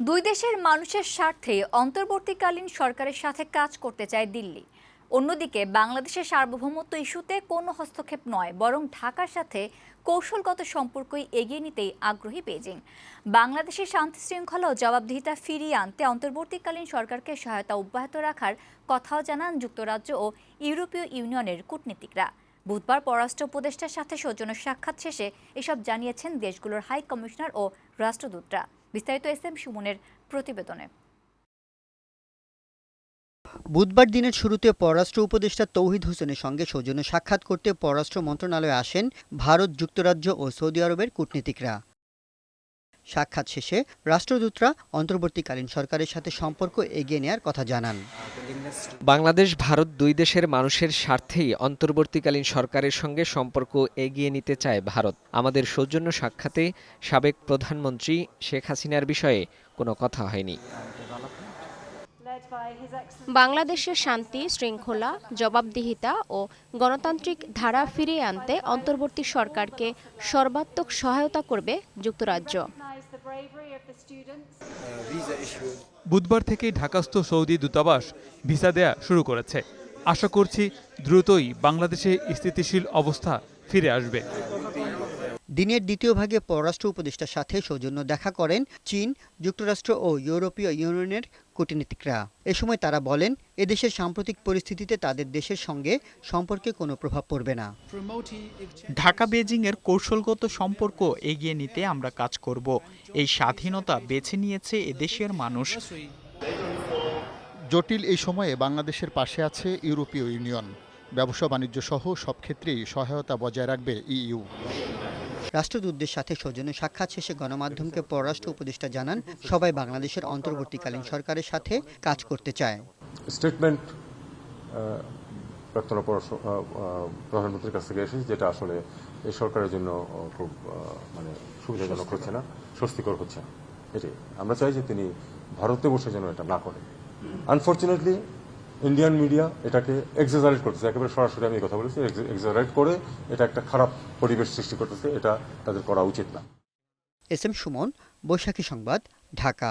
দুই দেশের মানুষের স্বার্থে অন্তর্বর্তীকালীন সরকারের সাথে কাজ করতে চায় দিল্লি। অন্যদিকে, বাংলাদেশের সার্বভৌমত্ব ইস্যুতে কোনো হস্তক্ষেপ নয়, বরং ঢাকার সাথে কৌশলগত সম্পর্কই এগিয়ে নিতেই আগ্রহী বেজিং। বাংলাদেশের শান্তি শৃঙ্খলা ও জবাবদিহিতা ফিরিয়ে আনতে অন্তর্বর্তীকালীন সরকারকে সহায়তা অব্যাহত রাখার কথাও জানান যুক্তরাজ্য ও ইউরোপীয় ইউনিয়নের কূটনীতিকরা। বুধবার পররাষ্ট্র উপদেষ্টার সাথে সৌজন্য সাক্ষাৎ শেষে এসব জানিয়েছেন দেশগুলোর হাই কমিশনার ও রাষ্ট্রদূতরা। বিস্তারিত এস এম সুমনের প্রতিবেদনে। বুধবার দিনের শুরুতে পররাষ্ট্র উপদেষ্টা তৌহিদ হোসেনের সঙ্গে সৌজন্য সাক্ষাৎ করতে পররাষ্ট্র মন্ত্রণালয়ে আসেন ভারত, যুক্তরাজ্য ও সৌদি আরবের কূটনীতিকরা। সাক্ষাৎ শেষে রাষ্ট্রদূতরা অন্তর্বর্তীকালীন সরকারের সাথে সম্পর্ক এগিয়ে নেওয়ার কথা জানান। বাংলাদেশ, ভারত দুই দেশের মানুষের স্বার্থেই অন্তর্বর্তীকালীন সরকারের সঙ্গে সম্পর্ক এগিয়ে নিতে চায় ভারত। আমাদের সৌজন্য সাক্ষাতে সাবেক প্রধানমন্ত্রী শেখ হাসিনার বিষয়ে কোনো কথা হয়নি। বাংলাদেশের শান্তি, শৃঙ্খলা, জবাবদিহিতা ও গণতান্ত্রিক ধারা ফিরিয়ে আনতে অন্তর্বর্তী সরকারকে সর্বাত্মক সহায়তা করবে যুক্তরাজ্য। বুধবার থেকেই ঢাকাস্থ সৌদি দূতাবাস ভিসা দেয়া শুরু করেছে। আশা করছি দ্রুতই বাংলাদেশে স্থিতিশীল অবস্থা ফিরে আসবে। দিনের দ্বিতীয় ভাগে পররাষ্ট্র উপদেষ্টার সাথে সৌজন্য দেখা করেন চীন যুক্তরাষ্ট্র ও ইউরোপীয় ইউনিয়নের কূটনীতিকরা। এ সময় তারা বলেন এদেশের সাম্প্রতিক পরিস্থিতিতে তাদের দেশের সঙ্গে সম্পর্কে কোনো প্রভাব পড়বে না। ঢাকা বেজিংয়ের কৌশলগত সম্পর্ক এগিয়ে নিতে আমরা কাজ করব। এই স্বাধীনতা বেছে নিয়েছে এদেশের মানুষ। জটিল এই সময়ে বাংলাদেশের পাশে আছে ইউরোপীয় ইউনিয়ন। ব্যবসা বাণিজ্য সহ সব ক্ষেত্রেই সহায়তা বজায় রাখবে ইইউ। রাষ্ট্রদূতদের সাথে সৌজন্য সাক্ষাৎ শেষে গণমাধ্যমকে পররাষ্ট্র উপদেষ্টা জানান, সবাই বাংলাদেশের অন্তর্বর্তীকালীন সরকারের সাথে কাজ করতে চায়। স্টেটমেন্ট প্রাক্তন প্রধানমন্ত্রীর কাছ থেকে এসেছে, যেটা আসলে এই সরকারের জন্য খুব মানে সুবিধাজনক হচ্ছে না, স্বস্তিকর হচ্ছে না। এটাই। আমরা চাই যে তিনি ভারতে বসে যেন এটা না করে আনফর্চুনেটলি ইন্ডিয়ান মিডিয়া এটাকে এক্সাজারেট করতেছে। একেবারে সরাসরি আমি কথা বলেছি এক্সাজারেট করে এটা একটা খারাপ পরিবেশ সৃষ্টি করতেছে, এটা তাদের করা উচিত না। এস এম সুমন, বৈশাখী সংবাদ, ঢাকা।